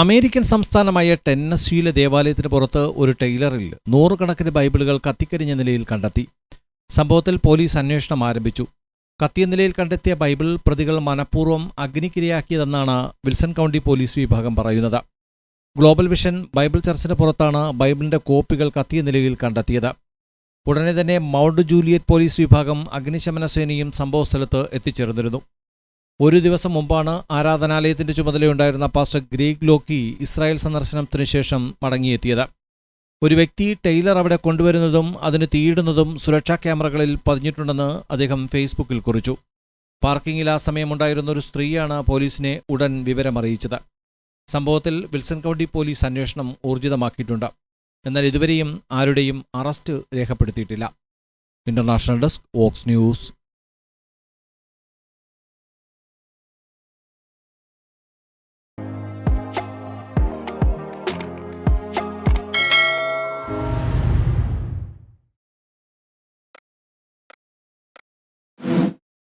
American സംസ്ഥാനമായ ടെന്നസിയിലെ ദേവാലയത്തിന് പുറത്ത് ഒരു ടൈലറിൽ നൂറുകണക്കിന് ബൈബിളുകൾ കത്തിക്കരിഞ്ഞ നിലയിൽ കണ്ടെത്തി. സംഭവത്തിൽ പോലീസ് അന്വേഷണം ആരംഭിച്ചു. കത്തിയ നിലയിൽ കണ്ടെത്തിയ ബൈബിൾ പ്രതികൾ മനഃപൂർവം അഗ്നിക്കിരയാക്കിയതെന്നാണ് വിൽസൺ കൗണ്ടി പോലീസ് വിഭാഗം പറയുന്നത്. ഗ്ലോബൽ വിഷൻ ബൈബിൾ ചർച്ചിന് പുറത്താണ് ബൈബിളിന്റെ കോപ്പികൾ കത്തിയ നിലയിൽ കണ്ടെത്തിയത്. ഉടനെ തന്നെ മൗണ്ട് ജൂലിയറ്റ് പോലീസ് വിഭാഗം അഗ്നിശമന സേനയും സംഭവസ്ഥലത്ത് എത്തിച്ചേർന്നിരുന്നു. ഒരു ദിവസം മുമ്പാണ് ആരാധനാലയത്തിന്റെ ചുമതലയുണ്ടായിരുന്ന പാസ്റ്റർ ഗ്രീഗ് ലോക്കി ഇസ്രായേൽ സന്ദർശനത്തിനു ശേഷം മടങ്ങിയെത്തിയത്. ഒരു വ്യക്തി ടൈലർ അവിടെ കൊണ്ടുവരുന്നതും അതിന് തീയിടുന്നതും സുരക്ഷാ ക്യാമറകളിൽ പതിഞ്ഞിട്ടുണ്ടെന്ന് അദ്ദേഹം ഫേസ്ബുക്കിൽ കുറിച്ചു. പാർക്കിംഗിൽ ആ സമയമുണ്ടായിരുന്ന ഒരു സ്ത്രീയാണ് പോലീസിനെ ഉടൻ വിവരമറിയിച്ചത്. സംഭവത്തിൽ വിൽസൺ കൗണ്ടി പോലീസ് അന്വേഷണം ഊർജിതമാക്കിയിട്ടുണ്ട്. എന്നാൽ ഇതുവരെയും ആരുടെയും arrest രേഖപ്പെടുത്തിയിട്ടില്ല. International desk Vox news